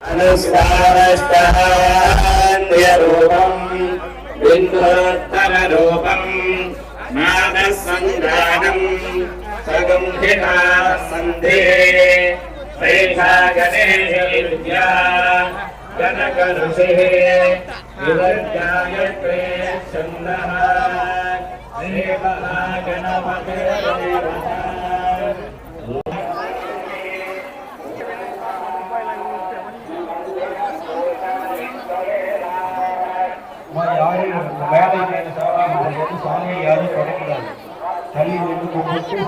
అనుష్ఠానష్టూపం బిందోత్తరూపం నాదసంగానం సగంహిత సంధే రేఖాగణేశ కనకరుషి யாரும் இந்த மேடை மேலே சாராமல் சாமியை யாரும் தொடக்கூடாது. தள்ளி வந்து கும்பிட்டு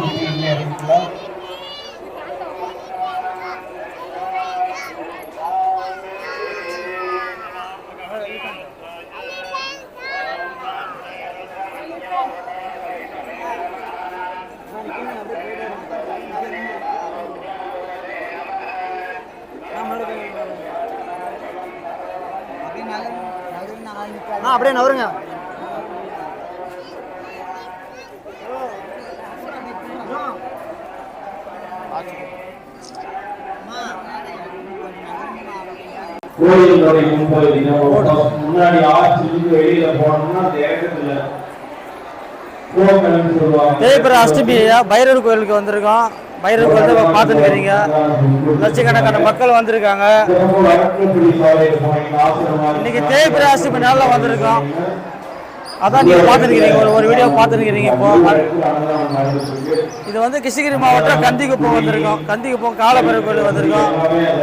ஆ அப்படியே நவருங்க. கோயில் தினம். முன்னாடி ஆட்சிக்கு வெளியில போனோம்னா அந்த சொல்லுவாங்க. தேய்பிர அஷ்டமி ஐயா பைரவர் கோயிலுக்கு வந்திருக்கோம். பைரவர் வந்து தான் பார்த்துட்டு இருக்கிறீங்க லட்சக்கணக்கான மக்கள் வந்திருக்காங்க. இன்னைக்கு தேய்பிர அஷ்டமி நாளில் வந்திருக்கோம். அதான் நீங்கள் பார்த்துருக்கிறீங்க. ஒரு ஒரு வீடியோ பார்த்துருக்கிறீங்க இப்போ. இது வந்து கிருஷ்ணகிரி மாவட்டம் கந்திக்குப்பம் வந்திருக்கோம். கந்திக்குப்பம் காலபைரவர் கோயில் வந்திருக்கோம்.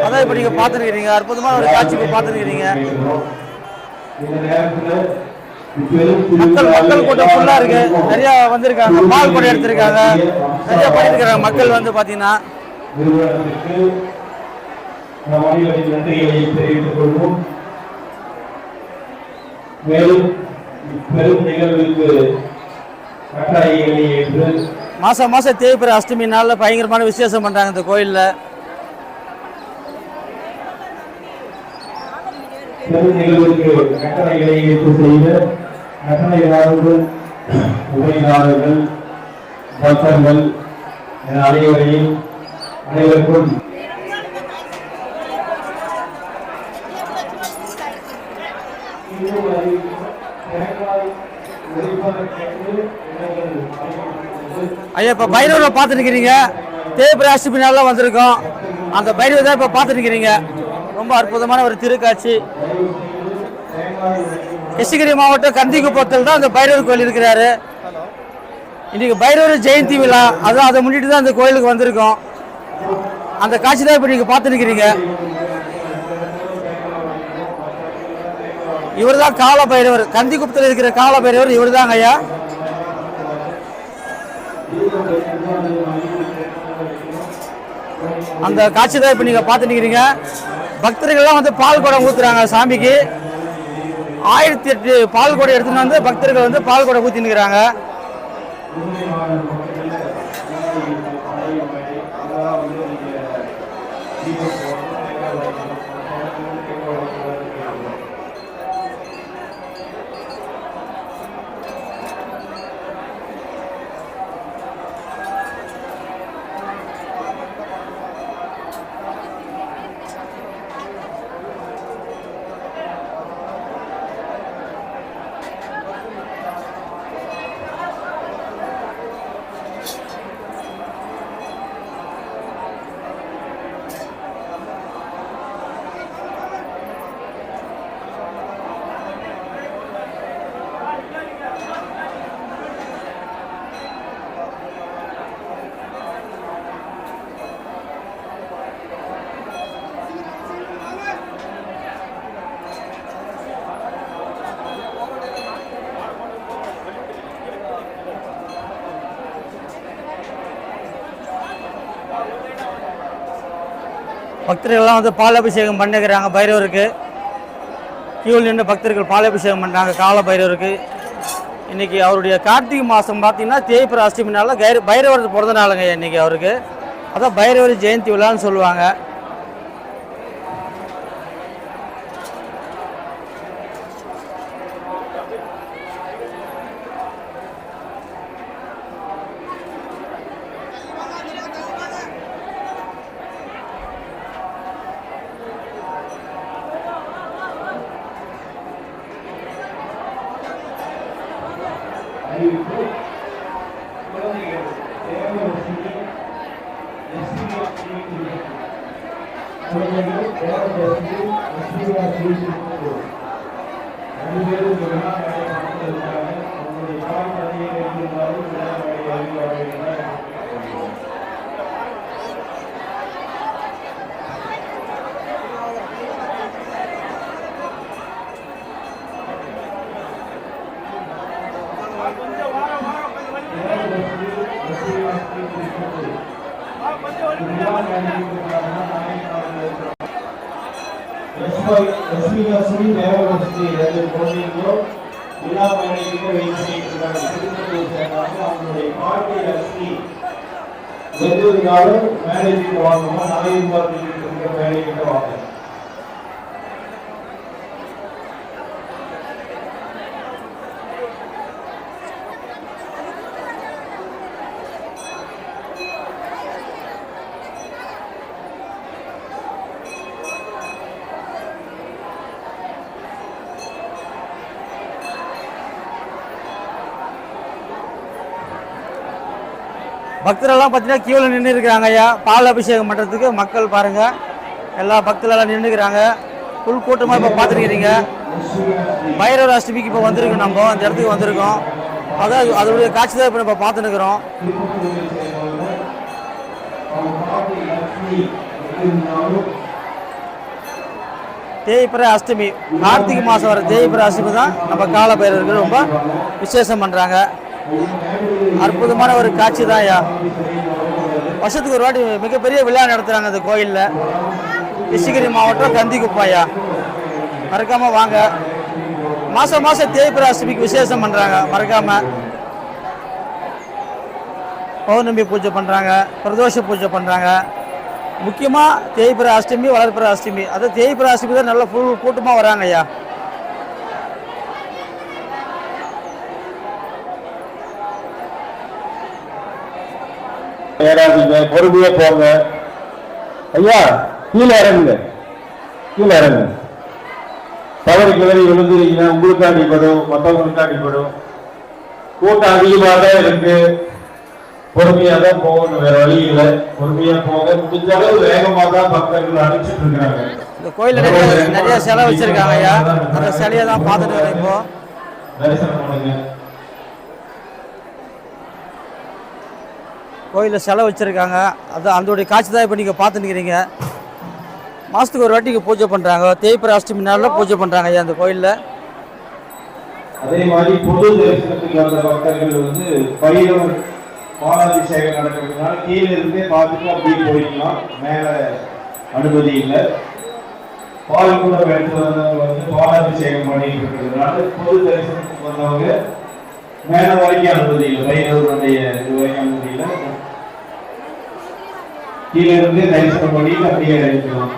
அதான் இப்போ நீங்கள் பார்த்துருக்கிறீங்க. அற்புதமான ஒரு காட்சி இப்போ பார்த்துருக்கிறீங்க. மக்கள் மக்கள் கூட்டம் ஃபுல்லாக இருக்கு. நிறைய வந்திருக்காங்க. பால் கூட எடுத்திருக்காங்க. நிறைய பண்ணியிருக்கிறாங்க மக்கள் வந்து பார்த்தீங்கன்னா மேலும் பெரும் நிகழ்வுக்கு கட்டாயிகளை ஏற்று மாசம் மாசம் தேய்பிற அஷ்டமி நாளில் பயங்கரமான விசேஷம் பண்றாங்க இந்த கோயில்ல. நிகழ்வுக்கு கட்டளைகளை ஏற்று செய்த உபயதாரர்கள் பக்தர்கள் என அனைவரையும் அனைவருக்கும் ஐயா இப்போ பைரவரை தேய்பிற அஷ்டமி நாளில் வந்திருக்கோம். அந்த பைரவர் தான் இப்போ பார்த்துருக்கிறீங்க. ரொம்ப அற்புதமான ஒரு திருக்காட்சி. கிருஷ்ணகிரி மாவட்டம் கந்திக்குப்பத்தில் தான் அந்த பைரவர் கோயில் இருக்கிறாரு. இன்னைக்கு பைரவர் ஜெயந்தி விழா. அதான் அதை முன்னிட்டு தான் அந்த கோயிலுக்கு வந்திருக்கோம். அந்த காட்சி தான் இப்போ நீங்கள் பார்த்துருக்கிறீங்க. இவர் தான் கால பைரவர். கந்திக்குப்பத்தில் இருக்கிற கால பைரவர் இவர் தாங்க ஐயா. அந்த காட்சி தான் இப்போ நீங்கள் பார்த்துருக்கிறீங்க. பக்தர்கள்லாம் வந்து பால் குடம் ஊற்றுறாங்க சாமிக்கு. ஆயிரத்தி எட்டு பால் குடம் எடுத்துன்னு வந்து பக்தர்கள் வந்து பால் குடம் இருக்கிறாங்க பக்தர்கள்லாம் வந்து பாலாபிஷேகம் பண்ணுகிறாங்க பைரவருக்கு. கியூவில் நின்று பக்தர்கள் பாலாபிஷேகம் பண்ணுறாங்க கால பைரவருக்கு. இன்றைக்கி அவருடைய கார்த்திகை மாதம் பார்த்திங்கன்னா தேய்பிர அஷ்டமி நாளில் கைர பைரவர் பிறந்த நாளுங்க இன்னைக்கு அவருக்கு. அதான் பைரவர் ஜெயந்தி விழான்னு சொல்லுவாங்க. குறித்து குழந்தைகள் தேவரசிக்கு குழந்தைகள் தேவரசி அஸ்மிதா குறித்து பல்வேறு விழா நடைபெற்றிருக்கிறார்கள் அவங்களுடைய பாடல்களை அறிந்தாலும் அறிவார்கள் லட்சுமிகாசுரி தேவலட்சுமி ரெண்டு குழந்தைங்களும் விழா மேடைக்கு வெயிட் பண்ணிட்டு இருக்காங்க திருப்பத்தூர் சேர்ந்தாங்க அவங்களுடைய பாட்டி லட்சுமி வெந்திருந்தாலும் மேடைக்கு வாங்கம்மா நாளையும் பார்த்துட்டு இருக்க மேடைக்கிட்ட வாங்க பக்தரெல்லாம் பார்த்தீங்கன்னா கியூவில் நின்று இருக்கிறாங்க ஐயா பால் அபிஷேகம் பண்ணுறதுக்கு மக்கள் பாருங்கள் எல்லா பக்தர்களெல்லாம் நின்றுக்கிறாங்க புல் கூட்டமாக இப்போ பார்த்துருக்கிறீங்க பைரவர் அஷ்டமிக்கு இப்போ வந்திருக்கோம் நம்ம. அந்த இடத்துக்கு வந்திருக்கோம். அதான் அதனுடைய காட்சி தான் இப்போ நம்ம பார்த்துருக்குறோம் தேய்பிர அஷ்டமி. கார்த்திகை மாதம் வர தேய்பிர அஷ்டமி தான் நம்ம கால பைரவர்கள் ரொம்ப விசேஷம் பண்ணுறாங்க அற்புதமான ஒரு காட்சி தான் ஐயா. வருஷத்துக்கு ஒரு வாட்டி மிகப்பெரிய விழா நடத்துகிறாங்க அந்த கோயிலில். கிருஷ்ணகிரி மாவட்டம் கந்திக்குப்பாயா மறக்காமல் வாங்க. மாதம் மாதம் தேய்பிர அஷ்டமிக்கு விசேஷம் பண்ணுறாங்க மறக்காமல் பௌர்ணமி பூஜை பண்ணுறாங்க பிரதோஷ பூஜை பண்ணுறாங்க முக்கியமாக தேய்பிர அஷ்டமி வளர்பிற அஷ்டமி அதாவது தேய்பிர அஷ்டமி தான் நல்லா ஃபுல் கூட்டமாக வராங்க ஐயா. ஏறாதீங்க பொறுமையா போங்க. ஐயா கீழே இறங்குங்க. கீழே இறங்குங்க. தவறு கிளறி விழுந்துருக்கீங்கன்னா உங்களுக்கு அடிப்படும் மற்றவங்களுக்கு அடிப்படும் கூட்டம் அதிகமாக தான் இருக்கு. பொறுமையா தான் போகணும். வேற வழி இல்லை. பொறுமையா போக முடிஞ்ச அளவு வேகமா தான் பக்தர்கள் அனுப்பிச்சிட்டு இருக்காங்க இந்த கோயிலில் நிறைய நிறைய சிலை வச்சுருக்காங்க ஐயா. அந்த சிலையை தான் பார்த்துட்டு வரேன் இப்போ. தரிசனம் பண்ணுங்க. கோயிலில் சிலை வச்சுருக்காங்க. அது அதோடைய காட்சி தான் இப்போ நீங்கள் பார்த்துன்னுக்கிறீங்க மாதத்துக்கு ஒரு வாட்டி பூஜை பண்ணுறாங்க தேய்பிர அஷ்டமி நாளில் பூஜை பண்ணுறாங்க ஐயா அந்த கோயிலில். அதே மாதிரி பொது தரிசனத்துக்கு வந்த பக்தர்கள் வந்து பைரவர் பாலாபிஷேகம் நடக்கிறதுனால கீழே இருந்தே பார்த்துட்டு அப்படியே போயிடலாம். மேலே அனுமதி இல்லை. பால் கூட எடுத்து வந்தவங்க வந்து பாலாபிஷேகம் பண்ணிட்டு இருக்கிறதுனால பொது தரிசனத்துக்கு வந்தவங்க மேல வரைக்கும் அனுமதி இல்லை பைரவருடைய இது வரைக்கும் அனுமதி இல்லை கீழே இருந்து தரிசனம் பண்ணிட்டு அப்படியே இறங்கிக்கலாம்